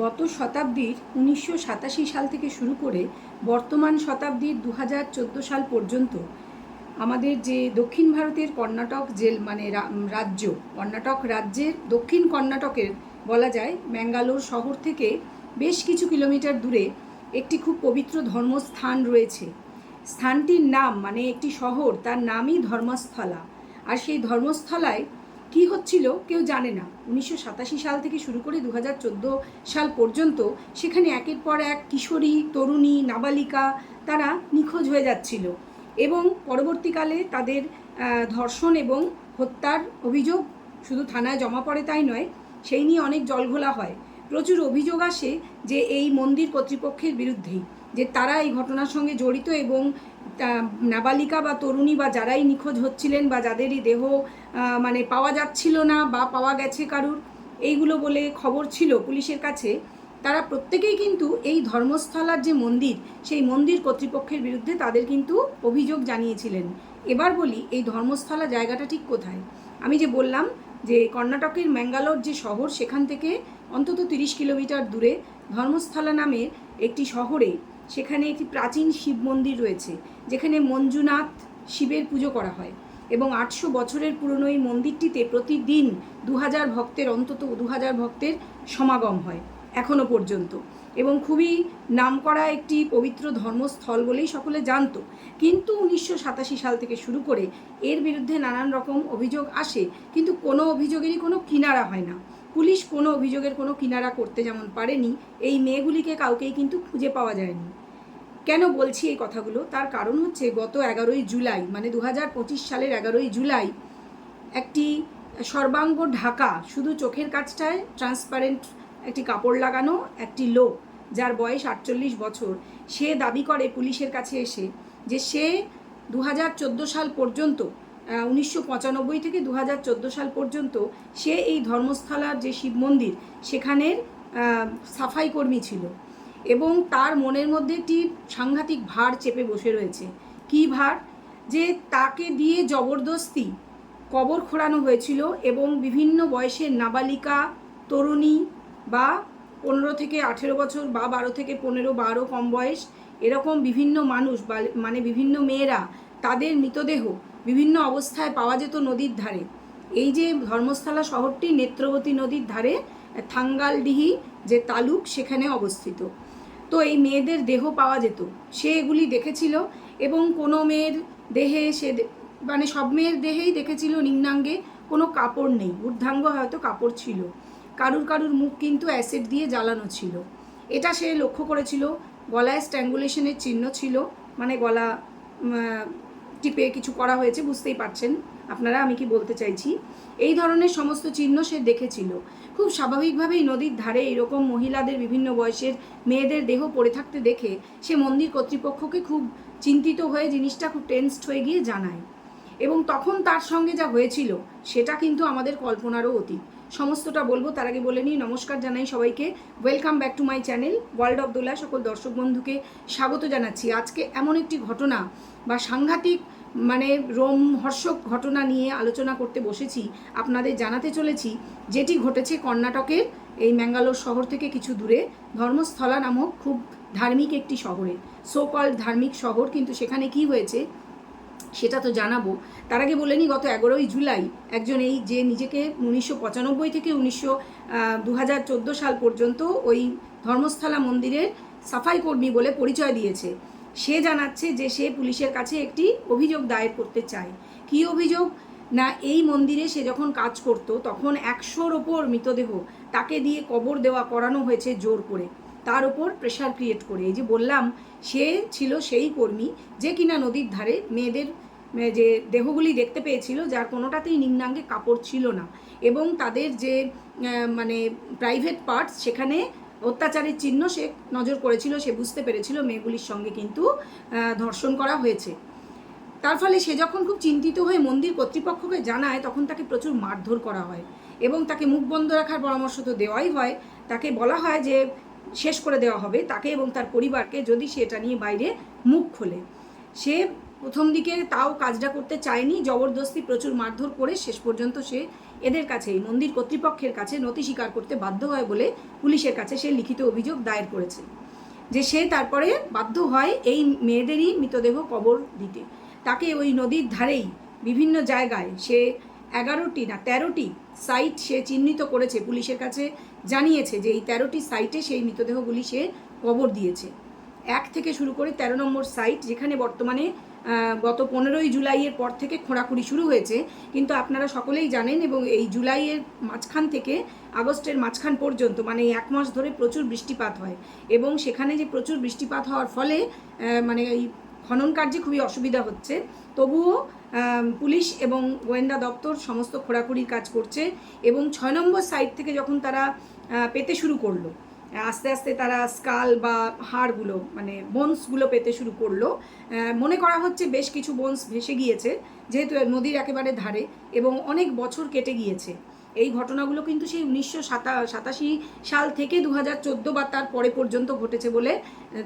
গত শতাব্দীর উনিশশো সাতাশি সাল থেকে শুরু করে বর্তমান শতাব্দীর দু হাজার চোদ্দ সাল পর্যন্ত আমাদের যে দক্ষিণ ভারতের কর্ণাটক জেল মানে রাজ্য, কর্ণাটক রাজ্যের দক্ষিণ কর্ণাটকের বলা যায়, ম্যাঙ্গালোর শহর থেকে বেশ কিছু কিলোমিটার দূরে একটি খুব পবিত্র ধর্মস্থান রয়েছে। স্থানটির নাম মানে একটি শহর, তার নামই ধর্মস্থলা। আর সেই ধর্মস্থলায় কি হচ্ছিল কেউ জানে না। উনিশশো সাতাশি সাল থেকে শুরু করে দু হাজার চোদ্দ সাল পর্যন্ত সেখানে একের পর এক কিশোরী, তরুণী, নাবালিকা তারা নিখোঁজ হয়ে যাচ্ছিল এবং পরবর্তীকালে তাদের ধর্ষণ এবং হত্যার অভিযোগ শুধু থানায় জমা পড়ে তাই নয়, সেই নিয়ে অনেক জলঘোলা হয়। প্রচুর অভিযোগ আসে যে এই মন্দির কর্তৃপক্ষের বিরুদ্ধেই। যে তারা এই ঘটনার সঙ্গে জড়িত এবং নাবালিকা বা তরুণী বা যারাই নিখোঁজ হচ্ছিলেন বা যাদেরই দেহ মানে পাওয়া যাচ্ছিল না বা পাওয়া গেছে কারুর, এইগুলো বলে খবর ছিল পুলিশের কাছে। তারা প্রত্যেকেই কিন্তু এই ধর্মস্থলার যে মন্দির, সেই মন্দির কর্তৃপক্ষের বিরুদ্ধে তাদের কিন্তু অভিযোগ জানিয়েছিলেন। এবার বলি, এই ধর্মস্থলা জায়গাটা ঠিক কোথায়? আমি যে বললাম যে কর্ণাটকের ম্যাঙ্গালোর যে শহর, সেখান থেকে অন্তত তিরিশ কিলোমিটার দূরে ধর্মস্থলা নামের একটি শহরে সেখানে একটি প্রাচীন শিব মন্দির রয়েছে, যেখানে মঞ্জুনাথ শিবের পুজো করা হয় এবং আটশো বছরের পুরনো এই মন্দিরটিতে প্রতিদিন দু হাজার ভক্তের, অন্তত দু হাজার ভক্তের সমাগম হয়, এখনও পর্যন্ত। এবং খুবই নামকরা একটি পবিত্র ধর্মস্থল বলেই সকলে জানত। কিন্তু উনিশশো সাতাশি সাল থেকে শুরু করে এর বিরুদ্ধে নানান রকম অভিযোগ আসে, কিন্তু কোনো অভিযোগেরই কোনো কিনারা হয় না। পুলিশ কোনো অভিযোগের কোনো কিনারা করতে যেমন পারেনি, এই মেয়েগুলিকে কাউকেই কিন্তু খুঁজে পাওয়া যায়নি। কেন বলছি এই কথাগুলো? তার কারণ হচ্ছে গত এগারোই জুলাই মানে দু হাজার পঁচিশ সালের এগারোই জুলাই, একটি সর্বাঙ্গ ঢাকা, শুধু চোখের কাছটায় ট্রান্সপারেন্ট একটি কাপড় লাগানো একটি লোক, যার বয়স আটচল্লিশ বছর, সে দাবি করে পুলিশের কাছে এসে যে সে দু হাজার চোদ্দ সাল পর্যন্ত উনিশশো পঁচানব্বই থেকে দু হাজার চোদ্দ সাল পর্যন্ত সে এই ধর্মস্থলার যে শিব মন্দির, সেখানের সাফাই কর্মী ছিল। এবং তার মনের মধ্যে একটি সাংঘাতিক ভার চেপে বসে রয়েছে। কী ভার? যে তাকে দিয়ে জবরদস্তি কবর খোঁড়ানো হয়েছিল এবং বিভিন্ন বয়সের নাবালিকা, তরুণী বা পনেরো থেকে আঠেরো বছর বা বারো থেকে পনেরো বারো কম বয়স, এরকম বিভিন্ন মানুষ মানে বিভিন্ন মেয়েরা তাদের মৃতদেহ বিভিন্ন অবস্থায় পাওয়া যেত নদীর ধারে। এই যে ধর্মস্থলা শহরটি নেত্রবতী নদীর ধারে থাঙ্গালডিহি যে তালুক সেখানে অবস্থিত। তো এই মেয়েদের দেহ পাওয়া যেত। সে এগুলি দেখেছিল এবং কোনো মেয়ের দেহে সে মানে সব মেয়ের দেহেই দেখেছিল নিম্নাঙ্গে কোনো কাপড় নেই। ঊর্ধ্বাঙ্গ হয়তো কাপড় ছিল। কারুর কারুর মুখ কিন্তু অ্যাসিড দিয়ে জ্বালানো ছিল। এটা সে লক্ষ্য করেছিল। গলায় স্ট্যাঙ্গুলেশনের চিহ্ন ছিল। মানে গলা টিপে কিছু করা হয়েছে, বুঝতেই পারছেন। আপনারা, আমি কি বলতে চাইছি? এই ধরনের সমস্ত চিহ্ন সে দেখেছিল। খুব স্বাভাবিকভাবেই নদীর ধারে এরকম মহিলাদের, বিভিন্ন বয়সের মেয়েদের দেহ পড়ে থাকতে দেখে সে মন্দির কর্তৃপক্ষকে খুব চিন্তিত হয়ে জিনিসটা খুব টেনসড হয়ে গিয়ে জানায়। এবং তখন তার সঙ্গে যা হয়েছিল, সেটা কিন্তু আমাদের কল্পনারও অতীত। সমস্তটা বলব, তার আগে বলে নিই, নমস্কার জানাই সবাইকে। Welcome back to my channel world of Dola সকল দর্শক বন্ধুকে স্বাগত জানাচ্ছি। আজকে এমন একটি ঘটনা বা সাংঘাতিক মানে রোমহর্ষক ঘটনা নিয়ে আলোচনা করতে বসেছি, আপনাদের জানাতে চলেছি যেটি ঘটেছে কর্ণাটকের এই ম্যাঙ্গালোর শহর থেকে কিছু দূরে, ধর্মস্থলা নামক খুব ধার্মিক একটি শহরে সো কল্ড ধার্মিক শহর, কিন্তু সেখানে কি হয়েছে সেটা তো জানাব। তার আগে বলে নিই গত এগারোই জুলাই একজন এই যে নিজেকে উনিশশো পঁচানব্বই থেকে উনিশশো দু সাল পর্যন্ত ওই ধর্মস্থলা মন্দিরের সাফাই কর্মী বলে পরিচয় দিয়েছে। সে জানাচ্ছে যে সে পুলিশের কাছে একটি অভিযোগ দায়ের করতে চায়। কী অভিযোগ? না, এই মন্দিরে সে যখন কাজ করত, তখন একশোর ওপর মৃতদেহ তাকে দিয়ে কবর দেওয়া করানো হয়েছে জোর করে। তার ওপর প্রেশার ক্রিয়েট করে। এই যে বললাম, সে ছিল সেই কর্মী যে কিনা নদীর ধারে মেয়েদের যে দেহগুলি দেখতে পেয়েছিল, যার কোনোটাতেই নিম্নাঙ্গে কাপড় ছিল না। এবং তাদের যে মানে প্রাইভেট পার্টস সেখানে অত্যাচারের চিহ্ন সে নজর করেছিল, সে বুঝতে পেরেছিল, মেয়েগুলির সঙ্গে কিন্তু ধর্ষণ করা হয়েছে। তার ফলে সে যখন খুব চিন্তিত হয়ে মন্দির কর্তৃপক্ষকে জানায়, তখন তাকে প্রচুর মারধর করা হয় এবং তাকে মুখ বন্ধ রাখার পরামর্শ তো দেওয়াই হয়। তাকে বলা হয় যে, শেষ করে দেওয়া হবে তাকে এবং তার পরিবারকে যদি সে এটা নিয়ে বাইরে মুখ খোলে। সে প্রথম দিকে তাও কাজটা করতে চায়নি। জবরদস্তি প্রচুর মারধর করে শেষ পর্যন্ত সে এদের কাছে মন্দির কর্তৃপক্ষের কাছে নথি স্বীকার করতে বাধ্য হয় বলে পুলিশের কাছে সে লিখিত অভিযোগ দায়ের করেছে। যে সে তারপরে বাধ্য হয় এই মেয়েদেরই মৃতদেহ কবর দিতে। তাকে ওই নদীর ধারেই বিভিন্ন জায়গায় সে এগারোটি না, তেরোটি সাইট সে চিহ্নিত করেছে পুলিশের কাছে। জানিয়েছে যে এই তেরোটি সাইটে সেই মৃতদেহগুলি সে কবর দিয়েছে। এক থেকে শুরু করে তেরো নম্বর সাইট যেখানে বর্তমানে গত পনেরোই জুলাইয়ের পর থেকে খোঁড়াখুড়ি শুরু হয়েছে। কিন্তু আপনারা সকলেই জানেন এবং এই জুলাইয়ের মাঝখান থেকে আগস্টের মাঝখান পর্যন্ত মানে এক মাস ধরে প্রচুর বৃষ্টিপাত হয় এবং সেখানে যে প্রচুর বৃষ্টিপাত হওয়ার ফলে মানে এই খনন কার্যে খুবই অসুবিধা হচ্ছে। তবুও পুলিশ এবং গোয়েন্দা দপ্তর সমস্ত খোঁড়াখুড়ির কাজ করছে এবং ছয় নম্বর সাইট থেকে যখন তারা পেতে শুরু করল আস্তে আস্তে তারা স্কাল বা হাড়গুলো মানে বোনসগুলো পেতে শুরু করল। মনে করা হচ্ছে বেশ কিছু বোনস ভেসে গিয়েছে, যেহেতু নদীর একেবারে ধারে এবং অনেক বছর কেটে গিয়েছে। এই ঘটনাগুলো কিন্তু সেই উনিশশো সাতাশি সাল থেকে দু হাজার চোদ্দ বা তার পরে পর্যন্ত ঘটেছে বলে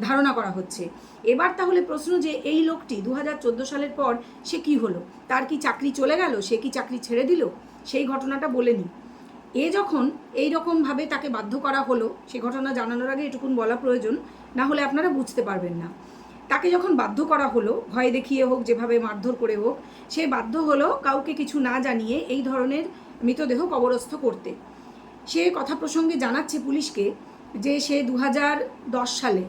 ধারণা করা হচ্ছে। এবার তাহলে প্রশ্ন যে, এই লোকটি দু হাজার চোদ্দ সালের পর সে কি হলো? তার কি চাকরি চলে গেল? সে কি চাকরি ছেড়ে দিল? সেই ঘটনাটা বলেনি এ যখন এই রকমভাবে তাকে বাধ্য করা হলো, সে ঘটনা জানানোর আগে এটুকুন বলা প্রয়োজন, না হলে আপনারা বুঝতে পারবেন না। তাকে যখন বাধ্য করা হলো, ভয় দেখিয়ে হোক, যেভাবে মারধর করে হোক, সে বাধ্য হলো কাউকে কিছু না জানিয়ে এই ধরনের মৃতদেহ কবরস্থ করতে। সে কথা প্রসঙ্গে জানাচ্ছে পুলিশকে যে সে দু সালে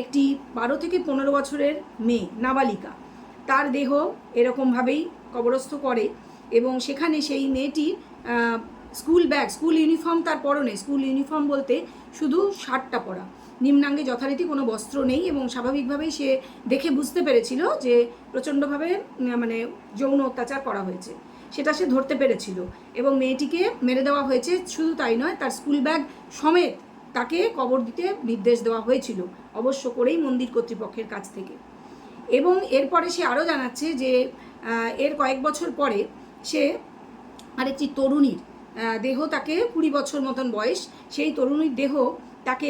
একটি বারো থেকে পনেরো বছরের মেয়ে, নাবালিকা, তার দেহ এরকমভাবেই কবরস্থ করে এবং সেখানে সেই মেয়েটির স্কুল ব্যাগ, স্কুল ইউনিফর্ম তার পরনে স্কুল ইউনিফর্ম বলতে শুধু শার্টটা পরা। নিম্নাঙ্গে যথারীতি কোনো বস্ত্র নেই এবং স্বাভাবিকভাবেই সে দেখে বুঝতে পেরেছিল যে প্রচণ্ডভাবে মানে যৌন অত্যাচার করা হয়েছে। সেটা সে ধরতে পেরেছিল এবং মেয়েটিকে মেরে দেওয়া হয়েছে। শুধু তাই নয়, তার স্কুল ব্যাগ সমেত তাকে কবর দিতে নির্দেশ দেওয়া হয়েছিল, অবশ্য করেই মন্দির কর্তৃপক্ষের কাছ থেকে। এবং এরপরে সে আরও জানাচ্ছে যে এর কয়েক বছর পরে সে আরেকটি তরুণীর দেহ তাকে কুড়ি বছর মতন বয়স, সেই তরুণীর দেহ তাকে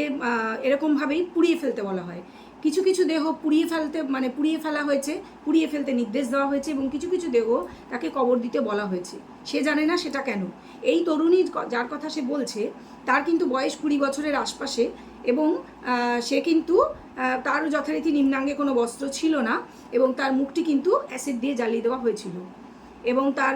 এরকমভাবেই পুড়িয়ে ফেলতে বলা হয়। কিছু কিছু দেহ পুড়িয়ে ফেলতে মানে পুড়িয়ে ফেলা হয়েছে, পুড়িয়ে ফেলতে নির্দেশ দেওয়া হয়েছে এবং কিছু কিছু দেহ তাকে কবর দিতে বলা হয়েছে। সে জানে না সেটা কেন। এই তরুণীর যার কথা সে বলছে, তার কিন্তু বয়স কুড়ি বছরের আশপাশে এবং সে কিন্তু তার যথারীতি নিম্নাঙ্গে কোনো বস্ত্র ছিল না এবং তার মুখটি কিন্তু অ্যাসিড দিয়ে জ্বালিয়ে দেওয়া হয়েছিল। এবং তার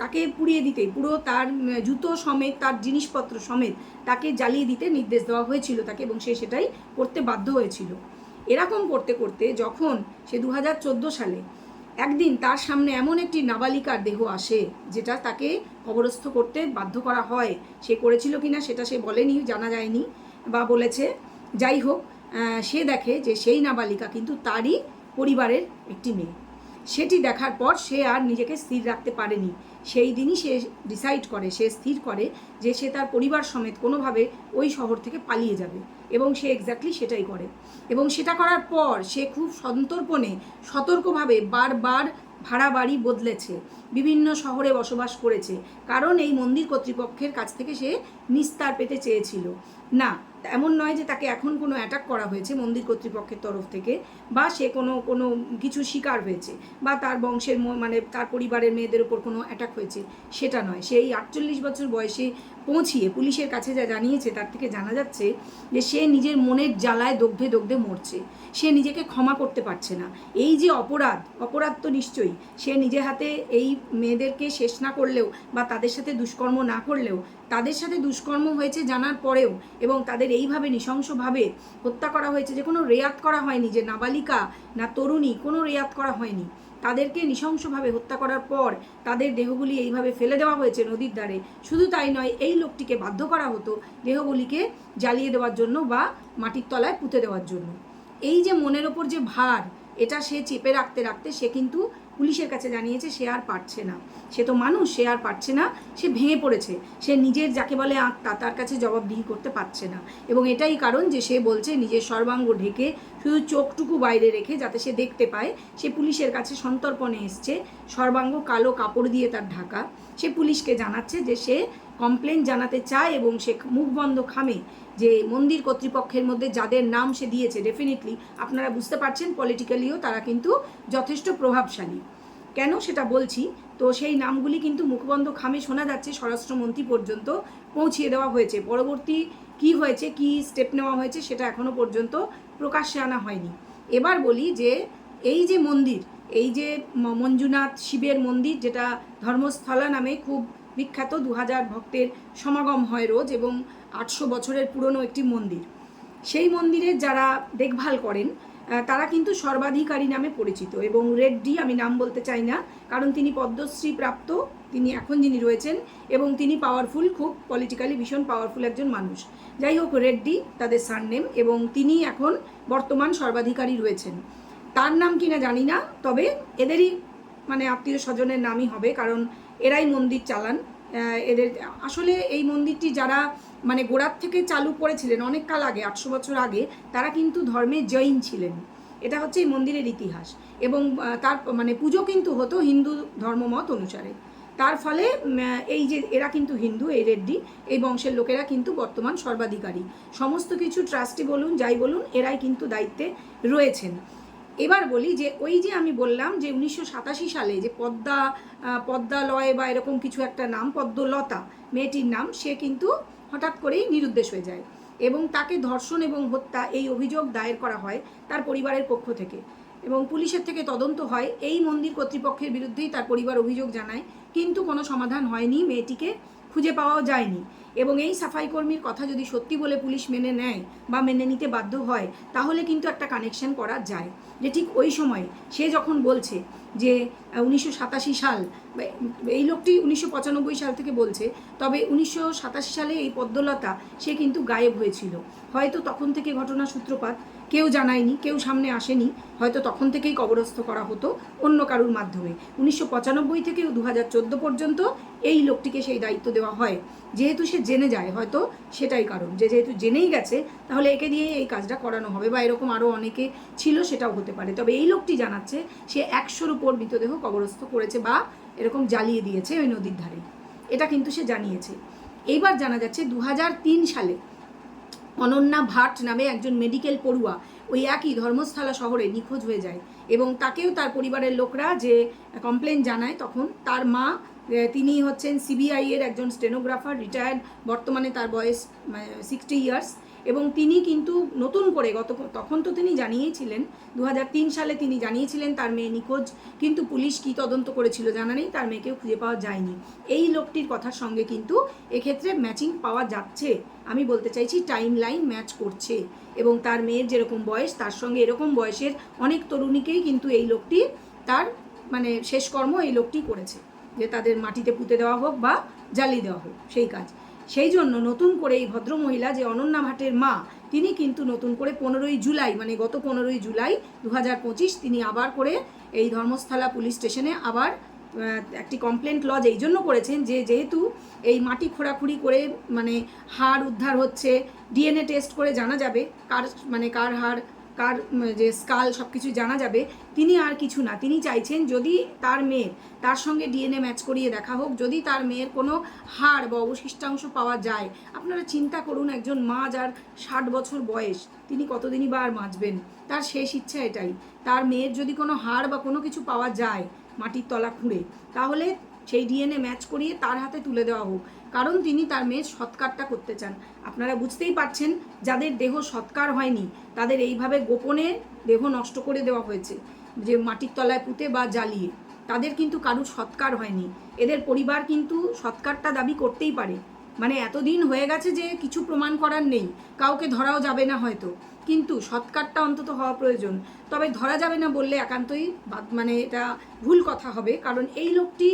তাকে পুড়িয়ে দিতে পুরো তার জুতো সমেত, তার জিনিসপত্র সমেত তাকে জ্বালিয়ে দিতে নির্দেশ দেওয়া হয়েছিল তাকে এবং সে সেটাই করতে বাধ্য হয়েছিল। এরকম করতে করতে যখন সে দু হাজার চোদ্দ সালে একদিন তার সামনে এমন একটি নাবালিকার দেহ আসে যেটা তাকে কবরস্থ করতে বাধ্য করা হয়, সে করেছিল কিনা সেটা সে বলেনি, জানা যায়নি বা বলেছে। যাই হোক সে দেখে যে সেই নাবালিকা কিন্তু তারই পরিবারের একটি মেয়ে। সেটি দেখার পর সে আর নিজেকে স্থির রাখতে পারেনি। সেই দিনই সে ডিসাইড করে, সে স্থির করে যে সে তার পরিবার সমেত কোনোভাবে ওই শহর থেকে পালিয়ে যাবে এবং সে এক্স্যাক্টলি সেটাই করে। এবং সেটা করার পর সে খুব সন্তর্পণে, সতর্কভাবে বারবার ভাড়া বাড়ি বদলেছে, বিভিন্ন শহরে বসবাস করেছে। কারণ এই মন্দির কর্তৃপক্ষের কাছ থেকে সে নিস্তার পেতে চেয়েছিল। না এমন নয় যে তাকে এখন কোনো অ্যাটাক করা হয়েছে মন্দির কর্তৃপক্ষের তরফ থেকে, বা সে কোনো কোনো কিছু শিকার হয়েছে, বা তার বংশের মানে তার পরিবারের মেয়েদের ওপর কোনো অ্যাটাক হয়েছে, সেটা নয়। সেই আটচল্লিশ বছর বয়সে পৌঁছিয়ে পুলিশের কাছে যা জানিয়েছে তার থেকে জানা যাচ্ছে যে সে নিজের মনের জ্বালায় দগ্ধে দগ্ধে মরছে। সে নিজেকে ক্ষমা করতে পারছে না। এই যে অপরাধ অপরাধ তো নিশ্চয়ই। সে নিজে হাতে এই মেয়েদেরকে শেষ না করলেও বা তাদের সাথে দুষ্কর্ম না করলেও, তাদের সাথে দুষ্কর্ম হয়েছে জানার পরেও এবং তাদের এইভাবে নৃশংসভাবে হত্যা করা হয়েছে যে কোনো রেয়াত করা হয়নি, যে নাবালিকা, না তরুণী, কোনো রেয়াত করা হয়নি। তাদেরকে নৃশংসভাবে হত্যা করার পর তাদের দেহগুলি এইভাবে ফেলে দেওয়া হয়েছে নদীর ধারে। শুধু তাই নয়, এই লোকটিকে বাধ্য করা হতো দেহগুলিকে জ্বালিয়ে দেওয়ার জন্য বা মাটির তলায় পুঁতে দেওয়ার জন্য। এই যে মনের ওপর যে ভার, এটা সে চেপে রাখতে রাখতে সে কিন্তু পুলিশের কাছে জানিয়েছে সে আর পারছে না। সে তো মানুষ, সে আর পারছে না, সে ভেঙে পড়েছে। সে নিজের যাকে বলে আত্মা, তার কাছে জবাবদিহি করতে পারছে না। এবং এটাই কারণ যে সে বলছে নিজের সর্বাঙ্গ ঢেকে শুধু চোখটুকু বাইরে রেখে যাতে সে দেখতে পায়, সে পুলিশের কাছে সন্তর্পণে এসছে, সর্বাঙ্গ কালো কাপড় দিয়ে তার ঢাকা। সে পুলিশকে জানাচ্ছে যে সে কমপ্লেন জানাতে চায় এবং সে মুখ বন্ধ খামে যে মন্দির কর্তৃপক্ষের মধ্যে যাদের নাম সে দিয়েছে ডেফিনেটলি আপনারা বুঝতে পারছেন পলিটিক্যালিও তারা কিন্তু যথেষ্ট প্রভাবশালী। কেন সেটা বলছি? তো সেই নামগুলি কিন্তু মুখবন্ধ খামে শোনা যাচ্ছে স্বরাষ্ট্রমন্ত্রী পর্যন্ত পৌঁছিয়ে দেওয়া হয়েছে। পরবর্তী কি হয়েছে, কি স্টেপ নেওয়া হয়েছে সেটা এখনও পর্যন্ত প্রকাশ্যে আনা হয়নি। এবার বলি যে এই যে মন্দির, এই যে মঞ্জুনাথ শিবের মন্দির যেটা ধর্মস্থলা নামে খুব বিখ্যাত দু হাজার ভক্তের সমাগম হয় রোজ এবং আটশো বছরের পুরনো একটি মন্দির। সেই মন্দিরের যারা দেখভাল করেন তারা কিন্তু সর্বাধিকারী নামে পরিচিত এবং রেড্ডি আমি নাম বলতে চাই না, কারণ তিনি পদ্মশ্রী প্রাপ্ত, তিনি এখন যিনি রয়েছেন এবং তিনি পাওয়ারফুল খুব পলিটিক্যালি ভীষণ পাওয়ারফুল একজন মানুষ। যাই হোক রেড্ডি তাদের সারনেম এবং তিনি এখন বর্তমান সর্বাধিকারী রয়েছেন। তার নাম কিনা জানি না, তবে এদেরই মানে আত্মীয় স্বজনের নামই হবে, কারণ এরাই মন্দির চালান। এদের, আসলে এই মন্দিরটি যারা মানে গোড়ার থেকে চালু করেছিলেন অনেক কাল আগে, আটশো বছর আগে, তারা কিন্তু ধর্মে জৈন ছিলেন। এটা হচ্ছে এই মন্দিরের ইতিহাস। এবং তার মানে পুজো কিন্তু হতো হিন্দু ধর্মমত অনুসারে। তার ফলে এই যে এরা কিন্তু হিন্দু, এই রেড্ডি, এই বংশের লোকেরা কিন্তু বর্তমান সর্বাধিকারী। সমস্ত কিছু ট্রাস্টি বলুন, যাই বলুন, এরাই কিন্তু দায়িত্বে রয়েছেন। এবার বলি যে ওই যে আমি বললাম যে উনিশশো সাতাশি সালে যে পদ্মা পদ্মালয় বা এরকম কিছু একটা নাম, পদ্মলতা, মেয়েটির নাম, সে কিন্তু হঠাৎ করেই নিরুদ্দেশ হয়ে যায় এবং তাকে ধর্ষণ এবং হত্যা এই অভিযোগ দায়ের করা হয় তার পরিবারের পক্ষ থেকে এবং পুলিশের থেকে তদন্ত হয়। এই মন্দির কর্তৃপক্ষের বিরুদ্ধেই তার পরিবার অভিযোগ জানায়, কিন্তু কোনো সমাধান হয়নি, মেয়েটিকে খুঁজে পাওয়াও যায়নি। এবং এই সাফাই কর্মীর কথা যদি সত্যি বলে পুলিশ মেনে নেয় বা মেনে নিতে বাধ্য হয়, তাহলে কিন্তু একটা কানেকশন করা যায়। যে ঠিক ওই সময় সে যখন বলছে যে উনিশশো সাতাশি সাল, এই লোকটি উনিশশো পঁচানব্বই সাল থেকে বলছে, তবে উনিশশো সাতাশি সালে এই পদ্মলতা সে কিন্তু গায়েব হয়েছিল। হয়তো তখন থেকে ঘটনা সূত্রপাত কেউ জানায়নি, কেউ সামনে আসেনি, হয়তো তখন থেকেই কবরস্থ করা হতো অন্য কারুর মাধ্যমে। উনিশশো পঁচানব্বই থেকে দু চোদ্দ পর্যন্ত এই লোকটিকে সেই দায়িত্ব দেওয়া হয়। যেহেতু সে জেনে যায়, হয়তো সেটাই কারণ। যে যেহেতু জেনেই গেছে, তাহলে একে দিয়ে এই কাজটা করানো হবে বা এরকম আরও অনেকে ছিল সেটাও হতে পারে। তবে এই লোকটি জানাচ্ছে, সে একশোর উপর মৃতদেহ কবরস্থ করেছে বা এরকম জ্বালিয়ে দিয়েছে ওই নদীর ধারে। এটা কিন্তু সে জানিয়েছে। এইবার জানা যাচ্ছে দু হাজার তিন সালে অনন্যা ভাট নামে একজন মেডিকেল পড়ুয়া ওই একই ধর্মস্থলা শহরে নিখোঁজ হয়ে যায় এবং তাকেও তার পরিবারের লোকরা যে কমপ্লেন জানায় তখন তার মা তিনি হচ্ছেন সিবিআই এর একজন স্টেনোগ্রাফার রিটায়ার্ড বর্তমানে তার বয়স সিক্সটি ইয়ার্স এবং তিনি কিন্তু নতুন করে গত, তখন তো তিনি জানিয়েছিলেন দু হাজার তিন সালে তিনি জানিয়েছিলেন তার মেয়ে নিখোঁজ, কিন্তু পুলিশ কি তদন্ত করেছিল জানা নেই, তার মেয়েকেও খুঁজে পাওয়া যায়নি। এই লোকটির কথার সঙ্গে কিন্তু এক্ষেত্রে ম্যাচিং পাওয়া যাচ্ছে। আমি বলতে চাইছি টাইম লাইন ম্যাচ করছে। এবং তার মেয়ের যেরকম বয়স, তার সঙ্গে এরকম বয়সের অনেক তরুণীকেই কিন্তু এই লোকটি তার মানে শেষ কর্ম এই লোকটি করেছে। যে তাদের মাটিতে পুঁতে দেওয়া হোক বা জ্বালিয়ে দেওয়া হোক, সেই কাজ। সেই জন্য নতুন করে এই ভদ্রমহিলা যে অনন্যা ভাটের মা, তিনি কিন্তু নতুন করে পনেরোই জুলাই মানে গত পনেরোই জুলাই দু তিনি আবার করে এই ধর্মস্থলা পুলিশ স্টেশনে আবার একটি কমপ্লেন্ট লজ এই জন্য করেছেন যে যেহেতু এই মাটি খোঁড়াখুড়ি করে মানে হাড় উদ্ধার হচ্ছে, ডিএনএ টেস্ট করে জানা যাবে কার মানে কার হাড় কার যে স্কাল সব কিছু জানা যাবে, তিনি আর কিছু না। তিনি চাইছেন যদি তার মেয়ের, তার সঙ্গে ডিএনএ ম্যাচ করিয়ে দেখা হোক, যদি তার মেয়ের কোনো হাড় বা অবশিষ্টাংশ পাওয়া যায়। আপনারা চিন্তা করুন, একজন মা যার ষাট বছর বয়স, তিনি কতদিনই বা আর বাঁচবেন? তার শেষ ইচ্ছা এটাই। তার মেয়ের যদি কোনো হাড় বা কোনো কিছু পাওয়া যায় মাটির তলা খুঁড়ে, তাহলে সেই ডিএনএ ম্যাচ করিয়ে তার হাতে তুলে দেওয়া হোক। কারণ তিনি তার মেয়ের সৎকারটা করতে চান। আপনারা বুঝতেই পারছেন, যাদের দেহ সৎকার হয়নি, তাদের এইভাবে গোপনে দেহ নষ্ট করে দেওয়া হয়েছে। যে মাটির তলায় পুঁতে বা জ্বালিয়ে, তাদের কিন্তু কারুর সৎকার হয়নি। এদের পরিবার কিন্তু সৎকারটা দাবি করতেই পারে। মানে এতদিন হয়ে গেছে যে কিছু প্রমাণ করার নেই। কাউকে ধরাও যাবে না হয়তো। কিন্তু সৎকারটা অন্তত হওয়া প্রয়োজন। তবে ধরা যাবে না বললে একান্তই মানে এটা ভুল কথা হবে। কারণ এই লোকটি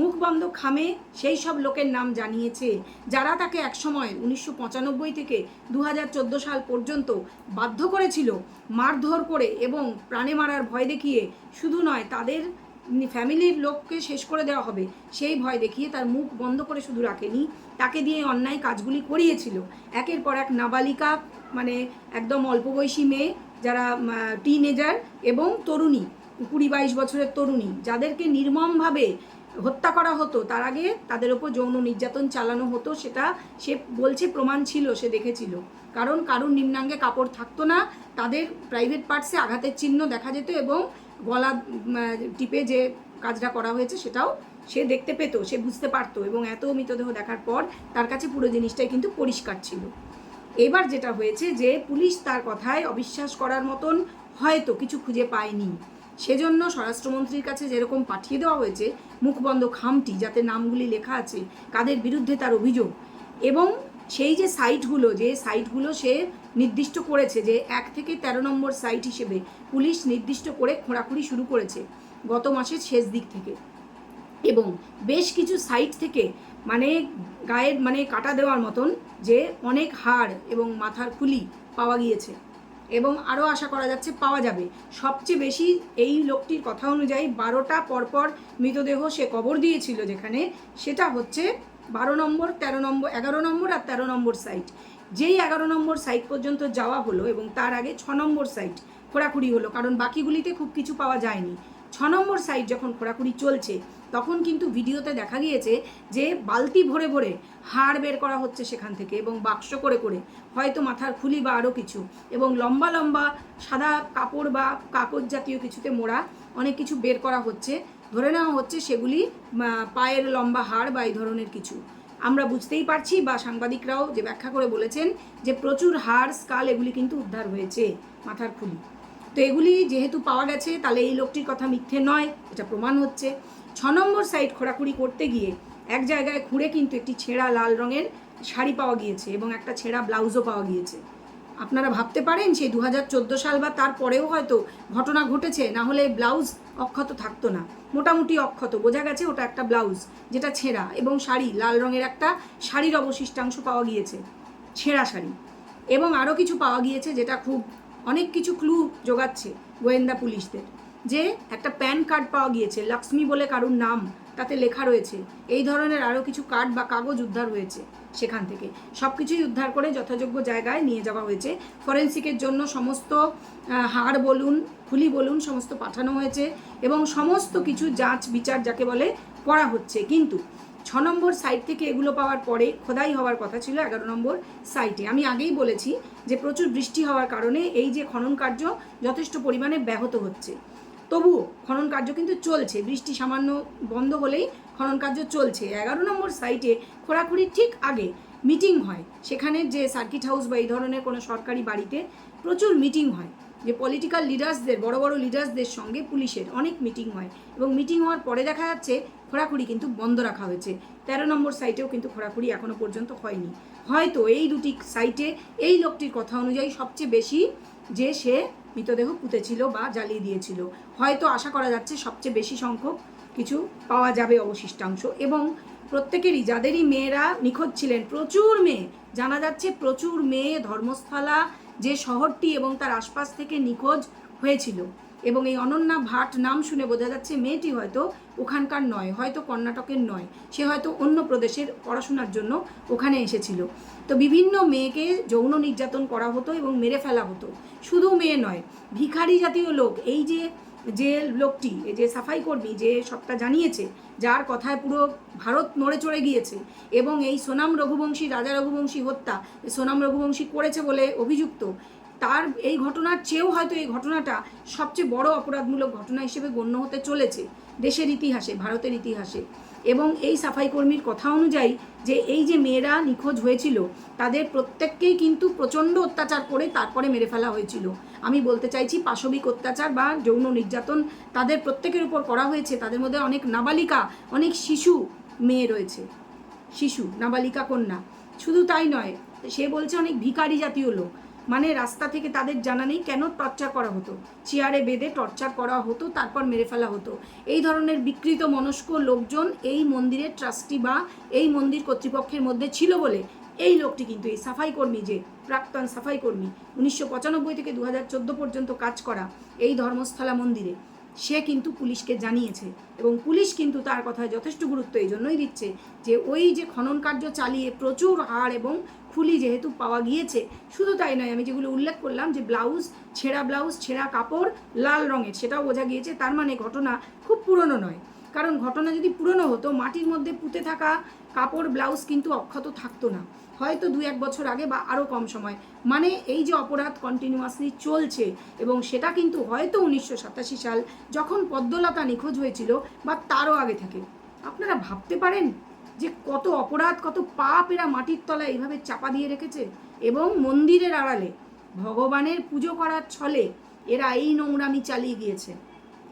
মুখ বন্ধ খামে সেই সব লোকের নাম জানিয়েছে, যারা তাকে একসময় উনিশশো পঁচানব্বই থেকে দু হাজার চোদ্দ সাল পর্যন্ত বাধ্য করেছিল মারধর করে এবং প্রাণে মারার ভয় দেখিয়ে, শুধু নয়, তাদের ফ্যামিলির লোককে শেষ করে দেওয়া হবে। সেই ভয় দেখিয়ে তার মুখ বন্ধ করে শুধু রাখেনি, তাকে দিয়ে অন্যায় কাজগুলি করিয়েছিল। একের পর এক নাবালিকা মানে একদম অল্প বয়সী মেয়ে, যারা টিনেজার এবং তরুণী, কুড়ি বাইশ বছরের তরুণী, যাদেরকে নির্মমভাবে হত্যা করা হতো, তার আগে তাদের ওপর যৌন নির্যাতন চালানো হতো, সেটা সে বলছে প্রমাণ ছিল, সে দেখেছিল। কারণ কারুর নিম্নাঙ্গে কাপড় থাকতো না, তাদের প্রাইভেট পার্টসে আঘাতের চিহ্ন দেখা যেত এবং গলা টিপে যে কাজটা করা হয়েছে, সেটাও সে দেখতে পেত, সে বুঝতে পারতো এবং এত মৃতদেহ দেখার পর তার কাছে পুরো জিনিসটাই কিন্তু পরিষ্কার ছিল। এবার যেটা হয়েছে যে পুলিশ তার কথায় অবিশ্বাস করার মতন হয়তো কিছু খুঁজে পায়নি। সেজন্য স্বরাষ্ট্রমন্ত্রীর কাছে যেরকম পাঠিয়ে দেওয়া হয়েছে মুখবন্ধ খামটি, যাতে নামগুলি লেখা আছে কাদের বিরুদ্ধে তার অভিযোগ। এবং সেই যে সাইটগুলো যে সাইটগুলো সে নির্দিষ্ট করেছে যে এক থেকে তেরো নম্বর সাইট হিসেবে পুলিশ নির্দিষ্ট করে খোঁড়াখুঁড়ি শুরু করেছে গত মাসের শেষ দিক থেকে। এবং বেশ কিছু সাইট থেকে মানে গায়ের মানে কাটা দেওয়ার মতন যে অনেক হাড় এবং মাথার খুলি পাওয়া গিয়েছে। এবং আরও আশা করা যাচ্ছে পাওয়া যাবে। সবচেয়ে বেশি এই লোকটির কথা অনুযায়ী বারোটা পরপর মৃতদেহ সে কবর দিয়েছিল যেখানে। সেটা হচ্ছে বারো নম্বর, তেরো নম্বর, এগারো নম্বর আর তেরো নম্বর সাইট যেই এগারো নম্বর সাইট পর্যন্ত যাওয়া হলো এবং তার আগে ছ নম্বর সাইট খোঁড়াখুড়ি হলো, কারণ বাকিগুলিতে খুব কিছু পাওয়া যায়নি। ছ নম্বর সাইট যখন খোঁড়াখুড়ি চলছে, তখন কিন্তু ভিডিওতে দেখা গিয়েছে যে বালতি ভরে ভরে হাড় বের করা হচ্ছে সেখান থেকে এবং বাক্স করে করে, হয়তো মাথার খুলি বা আরও কিছু এবং লম্বা লম্বা সাদা কাপড় বা কাগজ জাতীয় কিছুতে মোড়া অনেক কিছু বের করা হচ্ছে, ধরে নেওয়া হচ্ছে সেগুলি পায়ের লম্বা হাড় বা এই ধরনের কিছু। আমরা বুঝতেই পারছি বা সাংবাদিকরাও যে ব্যাখ্যা করে বলেছেন যে প্রচুর হাড়, স্কাল এগুলি কিন্তু উদ্ধার হয়েছে মাথার খুলি। তো এগুলি যেহেতু পাওয়া গেছে, তাহলে এই লোকটির কথা মিথ্যে নয়, এটা প্রমাণ হচ্ছে। ছ নম্বর সাইড খোঁড়াখুড়ি করতে গিয়ে এক জায়গায় খুঁড়ে কিন্তু একটি ছেঁড়া লাল রঙের শাড়ি পাওয়া গিয়েছে এবং একটা ছেঁড়া ব্লাউজও পাওয়া গিয়েছে। আপনারা ভাবতে পারেন, সেই দু হাজার সাল বা তারপরেও হয়তো ঘটনা ঘটেছে, না হলে ব্লাউজ অক্ষত থাকতো না। মোটামুটি অক্ষত, বোঝা গেছে ওটা একটা ব্লাউজ, যেটা ছেঁড়া এবং শাড়ি, লাল রঙের একটা শাড়ির অবশিষ্টাংশ পাওয়া গিয়েছে, ছেঁড়া শাড়ি। এবং আরও কিছু পাওয়া গিয়েছে যেটা খুব অনেক কিছু ক্লু যোগাচ্ছে গোয়েন্দা পুলিশদের। যে একটা প্যান কার্ড পাওয়া গিয়েছে, লক্ষ্মী বলে কারুর নাম, তাতে লেখা রয়েছে, এই ধরনের আরও কিছু কার্ড বা কাগজ উদ্ধার হয়েছে সেখান থেকে। সব কিছুই উদ্ধার করে যথাযোগ্য জায়গায় নিয়ে যাওয়া হয়েছে। ফরেন্সিকের জন্য সমস্ত হাড় বলুন, খুলি বলুন, সমস্ত পাঠানো হয়েছে এবং সমস্ত কিছু যাচ বিচার যাকে বলে, করা হচ্ছে। কিন্তু ছ নম্বর সাইট থেকে এগুলো পাওয়ার পরে খোদাই হওয়ার কথা ছিল এগারো নম্বর সাইটে আমি আগেই বলেছি যে প্রচুর বৃষ্টি হওয়ার কারণে এই যে খনন কার্য যথেষ্ট পরিমাণে ব্যাহত হচ্ছে। তবুও খনন কার্য কিন্তু চলছে। বৃষ্টি সামান্য বন্ধ হলেই খনন কার্য চলছে। এগারো নম্বর সাইটে খোঁড়াখুড়ির ঠিক আগে মিটিং হয়। সেখানে যে সার্কিট হাউস বা এই ধরনের কোনো সরকারি বাড়িতে প্রচুর মিটিং হয়। যে পলিটিক্যাল লিডার্সদের বড় বড় লিডার্সদের সঙ্গে পুলিশের অনেক মিটিং হয় এবং মিটিং হওয়ার পরে দেখা যাচ্ছে খোঁড়াখুড়ি কিন্তু বন্ধ রাখা হয়েছে। তেরো নম্বর সাইটেও কিন্তু খোঁড়াখুড়ি এখনও পর্যন্ত হয়নি। হয়তো এই দুটি সাইটে এই লোকটির কথা অনুযায়ী সবচেয়ে বেশি যে সে মৃতদেহ পুঁতেছিল বা জ্বালিয়ে দিয়েছিল। হয়তো আশা করা যাচ্ছে সবচেয়ে বেশি সংখ্যক কিছু পাওয়া যাবে অবশিষ্টাংশ এবং প্রত্যেকেরই, যাদেরই মেয়েরা নিখোঁজ ছিলেন, প্রচুর মেয়ে, জানা যাচ্ছে প্রচুর মেয়ে ধর্মস্থলা যে শহরটি এবং তার আশপাশ থেকে নিখোঁজ হয়েছিল। এবং এই অনন্যা ভাট নাম শুনে বোঝা যাচ্ছে মেয়েটি হয়তো ওখানকার নয়, হয়তো কর্ণাটকের নয়। সে হয়তো অন্য প্রদেশের পড়াশোনার জন্য ওখানে এসেছিল। তো বিভিন্ন মেয়েকে যৌন নির্যাতন করা হতো এবং মেরে ফেলা হতো। শুধু মেয়ে নয়, ভিখারি জাতীয় লোক, এই যে যে লোকটি যে সাফাই কর্মী যে সবটা জানিয়েছে যার কথায় পুরো ভারত নড়ে চড়ে গিয়েছে। এবং এই সোনাম রঘুবংশী, রাজা রঘুবংশী হত্যা সোনাম রঘুবংশী করেছে বলে অভিযুক্ত, তার এই ঘটনার চেয়েও হয়তো এই ঘটনাটা সবচেয়ে বড় অপরাধমূলক ঘটনা হিসেবে গণ্য হতে চলেছে দেশের ইতিহাসে, ভারতের ইতিহাসে। এবং এই সাফাই কর্মীর কথা অনুযায়ী যে এই যে মেয়েরা নিখোঁজ হয়েছিল, তাদের প্রত্যেককেই কিন্তু প্রচণ্ড অত্যাচার করে তারপরে মেরে ফেলা হয়েছিল। আমি বলতে চাইছি, পাশবিক অত্যাচার বা যৌন নির্যাতন তাদের প্রত্যেকের উপর করা হয়েছে। তাদের মধ্যে অনেক নাবালিকা, অনেক শিশু মেয়ে রয়েছে। শিশু, নাবালিকা কন্যা। শুধু তাই নয়, সে বলছে অনেক ভিখারি জাতীয় লোক। মানে রাস্তা থেকে তাদের জানা নেই কেন টর্চার করা হতো। চেয়ারে বেঁধে টর্চার করা হতো, তারপর মেরে ফেলা হতো। এই ধরনের বিকৃত মনস্ক লোকজন এই মন্দিরের ট্রাস্টি বা এই মন্দির কর্তৃপক্ষের মধ্যে ছিল বলে এই লোকটি কিন্তু এই সাফাই কর্মী যে প্রাক্তন সাফাই কর্মী উনিশশো পঁচানব্বই থেকে দু হাজার চোদ্দ পর্যন্ত কাজ করা এই ধর্মস্থলা মন্দিরে, সে কিন্তু পুলিশকে জানিয়েছে এবং পুলিশ কিন্তু তার কথায় যথেষ্ট গুরুত্ব এই জন্যই দিচ্ছে যে ওই যে খনন কার্য চালিয়ে প্রচুর হাড় এবং খুলি যেহেতু পাওয়া গিয়েছে, শুধু তাই নয়, আমি যেগুলো উল্লেখ করলাম যে ব্লাউজ, ছেঁড়া ব্লাউজ, ছেঁড়া কাপড় লাল রঙের, সেটাও বোঝা গিয়েছে, তার মানে ঘটনা খুব পুরনো নয়। কারণ ঘটনা যদি পুরনো হতো, মাটির মধ্যে পুঁতে থাকা কাপড়, ব্লাউজ কিন্তু অক্ষত থাকতো না। হয়তো দু এক বছর আগে বা আরও কম সময়। মানে এই যে অপরাধ কন্টিনিউয়াসলি চলছে এবং সেটা কিন্তু হয়তো উনিশশো সাতাশি সাল যখন পদ্মলতা নিখোঁজ হয়েছিল বা তারও আগে থেকে। আপনারা ভাবতে পারেন যে কত অপরাধ, কত পাপ এরা মাটির তলায় এইভাবে চাপা দিয়ে রেখেছে এবং মন্দিরের আড়ালে ভগবানের পুজো করার ছলে এরা এই নোংরামি চালিয়ে গিয়েছে।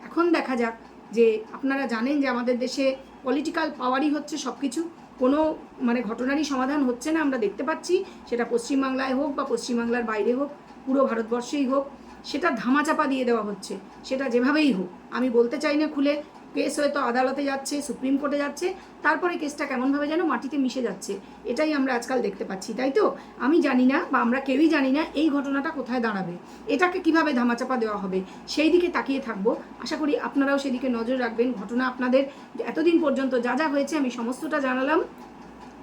এখন দেখা যাক যে আপনারা জানেন যে আমাদের দেশে পলিটিক্যাল পাওয়ারই হচ্ছে সব কিছু কোনো মানে ঘটনারই সমাধান হচ্ছে না, আমরা দেখতে পাচ্ছি। সেটা পশ্চিমবাংলায় হোক বা পশ্চিমবাংলার বাইরে হোক, পুরো ভারতবর্ষেই হোক, সেটা ধামাচাপা দিয়ে দেওয়া হচ্ছে। সেটা যেভাবেই হোক, আমি বলতে চাই না খুলে কেস হয়তো আদালতে যাচ্ছে, সুপ্রিম কোর্টে যাচ্ছে, তারপরে কেসটা কেমনভাবে যেন মাটিতে মিশে যাচ্ছে, এটাই আমরা আজকাল দেখতে পাচ্ছি, তাই তো? আমি জানি না বা আমরা কেউই জানি না এই ঘটনাটা কোথায় দাঁড়াবে, এটাকে কীভাবে ধামাচাপা দেওয়া হবে, সেই দিকে তাকিয়ে থাকব। আশা করি আপনারাও সেদিকে নজর রাখবেন, ঘটনা আপনাদের এতদিন পর্যন্ত যা যা হয়েছে আমি সমস্তটা জানালাম।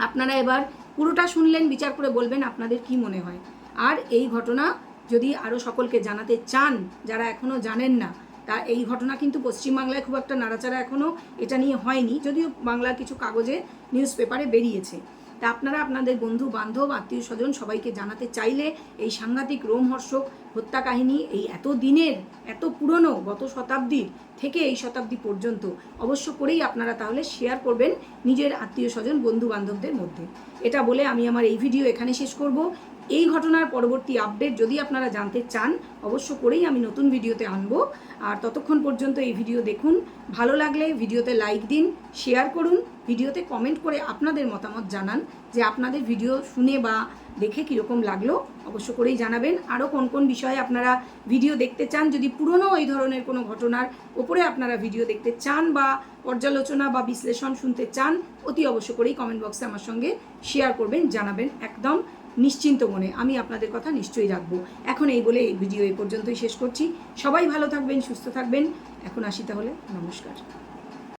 আপনারা এবার পুরোটা শুনলেন, বিচার করে বলবেন আপনাদের কি মনে হয়। আর এই ঘটনা যদি আরও সকলকে জানাতে চান, যারা এখনও জানেন না তা এই ঘটনা কিন্তু পশ্চিমবাংলায় খুব একটা নাড়াচাড়া এখনও এটা নিয়ে হয়নি, যদিও বাংলার কিছু কাগজে নিউজ পেপারে বেরিয়েছে। তা আপনারা আপনাদের বন্ধু, বান্ধব আত্মীয় স্বজন সবাইকে জানাতে চাইলে এই সাংঘাতিক রোমহর্ষক হত্যা কাহিনী এই এত দিনের, এত পুরনো গত শতাব্দীর থেকে এই শতাব্দী পর্যন্ত অবশ্য করেই আপনারা তাহলে শেয়ার করবেন নিজের আত্মীয় স্বজন বন্ধু বান্ধবদের মধ্যে। এটা বলে আমি আমার এই ভিডিও এখানে শেষ করব। এই ঘটনার পরবর্তী আপডেট যদি আপনারা জানতে চান, অবশ্য করেই আমি নতুন ভিডিওতে আনব। আর ততক্ষণ পর্যন্ত এই ভিডিও দেখুন। ভালো লাগলে ভিডিওতে লাইক দিন শেয়ার করুন, ভিডিওতে কমেন্ট করে আপনাদের মতামত জানান যে আপনাদের ভিডিও শুনে বা দেখে কীরকম লাগল। অবশ্য করেই জানাবেন। আরও কোন কোন বিষয়ে আপনারা ভিডিও দেখতে চান, যদি পুরনো এই ধরনের কোনো ঘটনার ওপরে আপনারা ভিডিও দেখতে চান বা পর্যালোচনা বা বিশ্লেষণ শুনতে চান, অতি অবশ্য করেই কমেন্ট বক্সে আমার সঙ্গে শেয়ার করবেন, জানাবেন একদম। নিশ্চিন্ত মনে আমি আপনাদের কথা নিশ্চয়ই রাখব। এখন এই বলে এই ভিডিও এই পর্যন্তই শেষ করছি। সবাই ভালো থাকবেন, সুস্থ থাকবেন। এখন আসি তাহলে। নমস্কার।